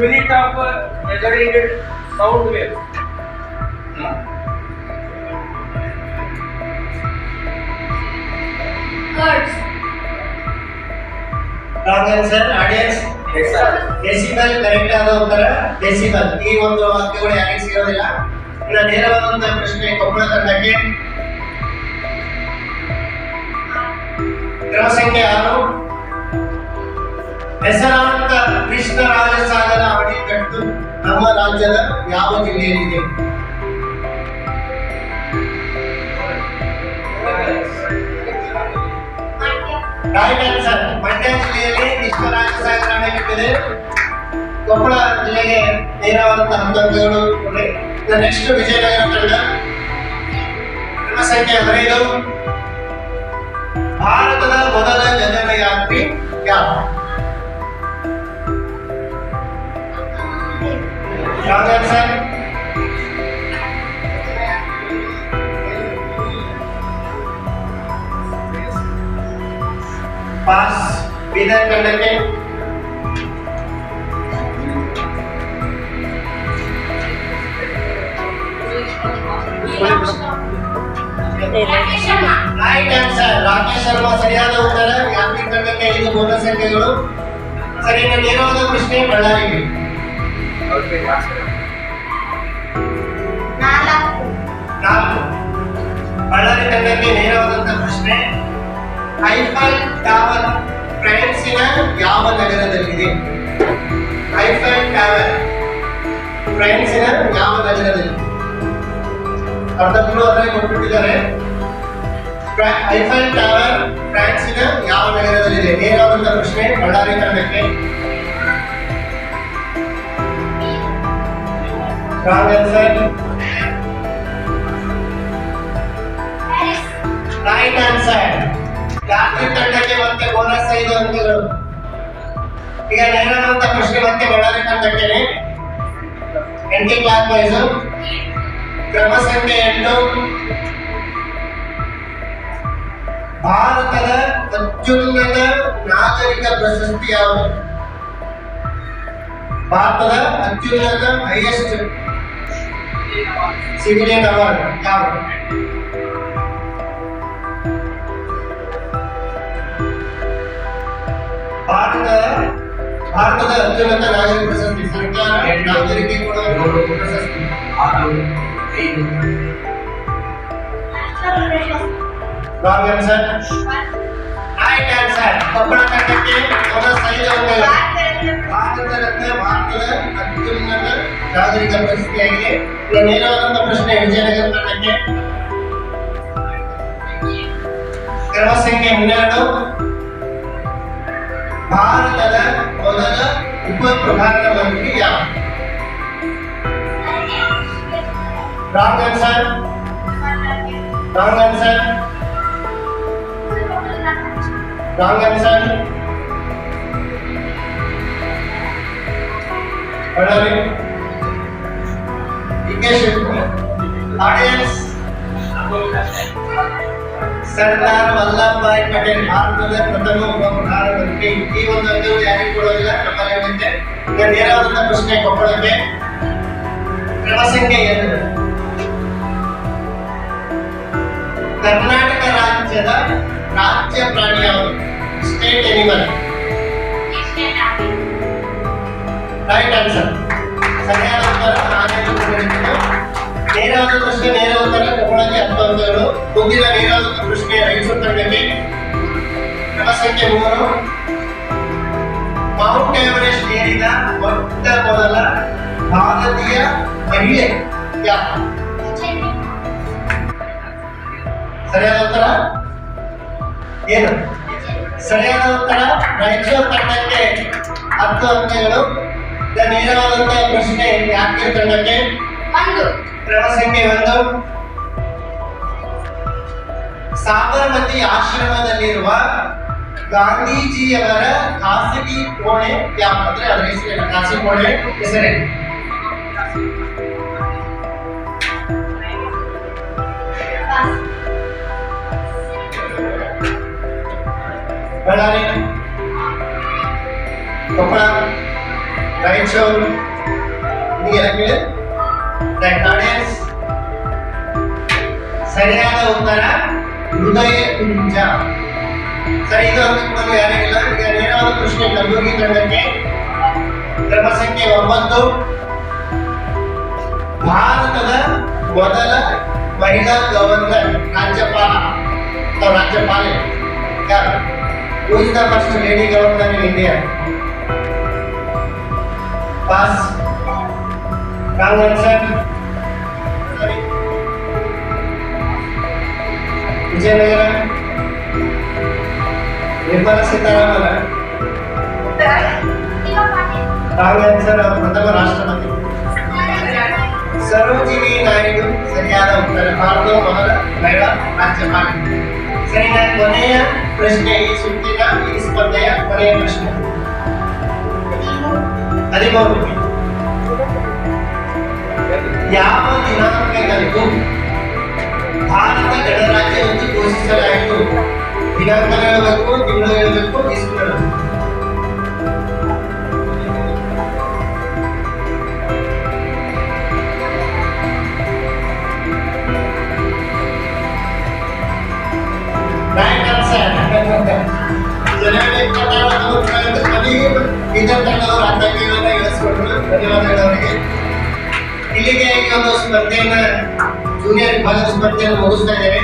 unit of measuring sound wave. Hertz. Answer audience decibel correct ಆದ ಉತ್ತರ decibel ಈ ಒಂದು ವಾಕ್ಯಗಳು ಯಾರಿಗೆ ಸಿಗೋದಿಲ್ಲ? ಇನ್ನು ನೇರವಾದಂತ ಪ್ರಶ್ನೆ ಕೊಪ್ಪಳ ತಂಡಕ್ಕೆ. ಕ್ರಮ ಸಂಖ್ಯೆ ಆರು. ಕೃಷ್ಣರಾಜ ಸಾಗರ ಅಣೆಕಟ್ಟು ನಮ್ಮ ರಾಜ್ಯದ ಯಾವ ಜಿಲ್ಲೆಯಲ್ಲಿದೆ? ಮಂಡ್ಯ ಜಿಲ್ಲೆಯಲ್ಲಿ ಕೃಷ್ಣರಾಜ ರಾಜಸಾಗರ ಅಣೆಕಟ್ಟಿದೆ ಕೊಪ್ಪಳ ಜಿಲ್ಲೆಗೆ ನೇರವಾದಂತಹ ಹಂತಗಳು ನೆಕ್ಸ್ಟ್ ವಿಜಯನಗರ ತಂಡ. ಕ್ರಮ ಸಂಖ್ಯೆ ಹದಿನೈದು. ಭಾರತದ ಮೊದಲ ಗಗನಯಾತ್ರಿ ಯಾರು ರಾಂಗ್ ಆನ್ಸರ್ ಪಾಸ್ ಬೀದರ್ ತಂಡಕ್ಕೆ ರಾಕೇಶ್ ಶರ್ಮಾ. ರೈಟ್ ಆನ್ಸರ್ ರಾಕೇಶ್ ಶರ್ಮಾ ಸರಿಯಾದ ಉತ್ತರ ಯಾತ್ರಿ ತಂಡಕ್ಕೆ ಐದು ಬೋನಸ್ ಸಂಖ್ಯೆಗಳು ಸರಿ ಇನ್ನು ನೇರವಾದ ಪ್ರಶ್ನೆ ಬಳ್ಳಾರಿಗೆ ನಾಲ್ಕು. ನಾಲ್ಕು. ಬಳ್ಳಾರಿ ತಂಡಕ್ಕೆ ನೇರವಾದಂತಹ ಪ್ರಶ್ನೆ. ಐಫಲ್ ಟವರ್ ಫ್ರಾನ್ಸಿನ ಯಾವ ನಗರದಲ್ಲಿದೆ? ಐಫಲ್ ಟವರ್ ಫ್ರಾನ್ಸಿನ ಯಾವ ನಗರದಲ್ಲಿ? ಅರ್ಧ ಕ್ಲೂ ಅದರಲ್ಲಿ ಕೊಟ್ಬಿಟ್ಟಿದ್ದಾರೆ? ಐಫಲ್ ಟವರ್ ಫ್ರಾನ್ಸಿನ ಯಾವ ನಗರದಲ್ಲಿದೆ? ನೇರವಾದಂತಹ ಪ್ರಶ್ನೆ ಬಳ್ಳಾರಿ ತಂಡಕ್ಕೆ Wrong answer Paris. Right answer Yatri ತಂಡಕ್ಕೆ ಮತ್ತೆ ಬೋನಸ್ ಐದು ಅಂಕಗಳು ಈಗ ನೇರವಾದಂತ ಪ್ರಶ್ನೆ ಮತ್ತೆ ಬಳ್ಳಾರಿ ತಂಡಕ್ಕೆ ಎಂಟಿ ಕ್ಲಾಸ್ ವೈಸ್ ಕ್ರಮ ಸಂಖ್ಯೆ ಎಂಟು ಭಾರತದ ಅತ್ಯುನ್ನತ ನಾಗರಿಕ ಪ್ರಶಸ್ತಿ ಯಾವುದು ಭಾರತದ ಅತ್ಯುನ್ನತ ಹೈಯೆಸ್ಟ್ ಸಿವಿಲಿಯನ್ ಅವಾರ್ಡ್ ಯಾವುದು ಭಾರತ ಭಾರತದ ಅತ್ಯುನ್ನತ ನಾಗರಿಕ ಪ್ರಶಸ್ತಿ ಸರ್ಕಾರ ನಾಗರಿಕೆ ಕೊಡುವ ಪ್ರಶಸ್ತಿ wrong answer right answer Koppal ತಂಡಕ್ಕೆ ಬೋನಸ್ ಐದು ಅಂಕಗಳು ಭಾರತ ರತ್ನ ಭಾರತದ ಅತ್ಯುನ್ನತ ನಾಗರಿಕ ಪ್ರಶಸ್ತಿಯಾಗಿದೆ ಇನ್ನು ನೇರವಾದಂತ ಪ್ರಶ್ನೆ ವಿಜಯನಗರ ತಂಡಕ್ಕೆ ಕ್ರಮ ಸಂಖ್ಯೆ ಹನ್ನೆರಡು ಭಾರತದ ಮೊದಲ ಉಪ ಪ್ರಧಾನಮಂತ್ರಿ ಯಾರು wrong answer wrong answer wrong answer Shivakumar audience. Sardar Patel ಭಾರತದ ಪ್ರಥಮ ಉಪಪ್ರಧಾನಮಂತ್ರಿ ಈ ಒಂದು ಅಂಗವು ಯಾರಿಗೂ ಕೊಡೋದಿಲ್ಲ. ಈಗ ನೇರವಾದಂತ ಪ್ರಶ್ನೆ ಕೊಪ್ಪಳಕ್ಕೆ ಕ್ರಮ ಸಂಖ್ಯೆ ಕರ್ನಾಟಕ ರಾಜ್ಯದ ರಾಜ್ಯ ಪ್ರಾಣಿ ಯಾವುದು ಸ್ಟೇಟ್ ಎನಿಮಲ್ ರೈಟ್ ಆನ್ಸರ್ ಸರಿಯಾದ ಉತ್ತರ ಆನೆಯನ್ನು ಕೊಟ್ಟಿದ್ದು. ನೇರವಾದ ಪ್ರಶ್ನೆ ನೇರ ಉತ್ತರ ಕೊಪ್ಪಳಕ್ಕೆ ಹತ್ತು ಅಂಕಗಳು ಮುಂದಿನ ನೇರವಾದ ಪ್ರಶ್ನೆ ರೈಟ್ ಕ್ರಮ ಸಂಖ್ಯೆ ಮೂರು. ಮೌಂಟ್ ಎವರೆಸ್ಟ್ ಏರಿದ ಮೊದಲ ಭಾರತೀಯ ಮಹಿಳೆ ಯಾರು? ಸರಿಯಾದ ಉತ್ತರ? ಏನು? ಸರಿಯಾದ ಉತ್ತರ ರಾಯಚೂರು ತಂಡಕ್ಕೆ ಹತ್ತು ಅಂಕಗಳು ಈಗ ನೇರವಾದಂತಹ ಪ್ರಶ್ನೆ ಯಾಕೆ ತಂಡಕ್ಕೆ ಒಂದು. ಕ್ರಮ ಸಂಖ್ಯೆ ಒಂದು. ಸಾಬರಮತಿ ಆಶ್ರಮದಲ್ಲಿರುವ ಗಾಂಧೀಜಿಯವರ ಖಾಸಗಿ ಕೋಣೆ ಯಾವ ಅಂದ್ರೆ ಅದರ ಹೆಸರೇನು ಖಾಸಗಿ ಕೋಣೆ ಹೆಸರೇನು? ಬಳ್ಳಾರಿ. ಕೊಪ್ಪಳ. ರಾಯಚೂರು ನಿಮಗೆಲ್ಲ ಕೇಳಿ ರೆಕಾರ್ಡೆನ್ಸ್ ಸರಿಯಾದ ಉತ್ತರ ಹೃದಯ ಕುಂಜ ಸರಿ ಇದು ನಿಮ್ಮಲ್ಲಿ ಯಾರಿಗಿಲ್ಲ ಈಗ ನೇರವಾದ ಪ್ರಶ್ನೆ ಕಲಬುರಗಿ ತಂಡಕ್ಕೆ ಕ್ರಮ ಸಂಖ್ಯೆ ಒಂಬತ್ತು. ಭಾರತದ ಮೊದಲ ಮಹಿಳಾ ಗವರ್ನರ್ ರಾಜ್ಯಪಾಲ, ಅಥವಾ ರಾಜ್ಯಪಾಲೆ, ಯಾರು? First lady governor India pass wrong answer Vijayanagara Nirmala Sitharaman Pratibha Patil wrong answer ಪ್ರಥಮ ರಾಷ್ಟ್ರಪತಿ ಸರೋಜಿನಿ ನಾಯ್ಡು ಸರಿಯಾದ ಉತ್ತರ ಭಾರತದ ಮೊದಲ ಮಹಿಳಾ ರಾಜ್ಯಪಾಲ ಸರಿ ನಾನು ಕೊನೆಯ ಪ್ರಶ್ನೆ ಈ ಸುತ್ತಿನ ಈ ಸ್ಪರ್ಧೆಯ ಕೊನೆಯ ಪ್ರಶ್ನೆ ಹದಿಮೂರು ಯಾವ ದಿನಾಂಕದಂದು ಭಾರತ ಗಣರಾಜ್ಯ ಎಂದು ಘೋಷಿಸಲಾಯಿತು ದಿನಾಂಕ ಹೇಳಬೇಕು ತಿಂಗಳು ಹೇಳಬೇಕು ಇಸ್ವಿ ಹೇಳಬೇಕು ರೈಟ್ ಆನ್ಸರ್ ಜನವರಿ ಇಪ್ಪತ್ತಾರರಂದು ಕವಿ ವಿದ್ಯಾರ್ಥಿಗಳವರು ಅಧ್ಯಕ್ಷಗಳನ್ನ ಇಳಿಸ್ಕೊಟ್ರು ಧನ್ಯವಾದಗಳು ಅವರಿಗೆ ಇಲ್ಲಿಗೆ ಈ ಒಂದು ಸ್ಪರ್ಧೆಯನ್ನ ಜೂನಿಯರ್ ವಿಭಾಗದ ಸ್ಪರ್ಧೆಯನ್ನು ಮುಗಿಸ್ತಾ ಇದ್ದೇವೆ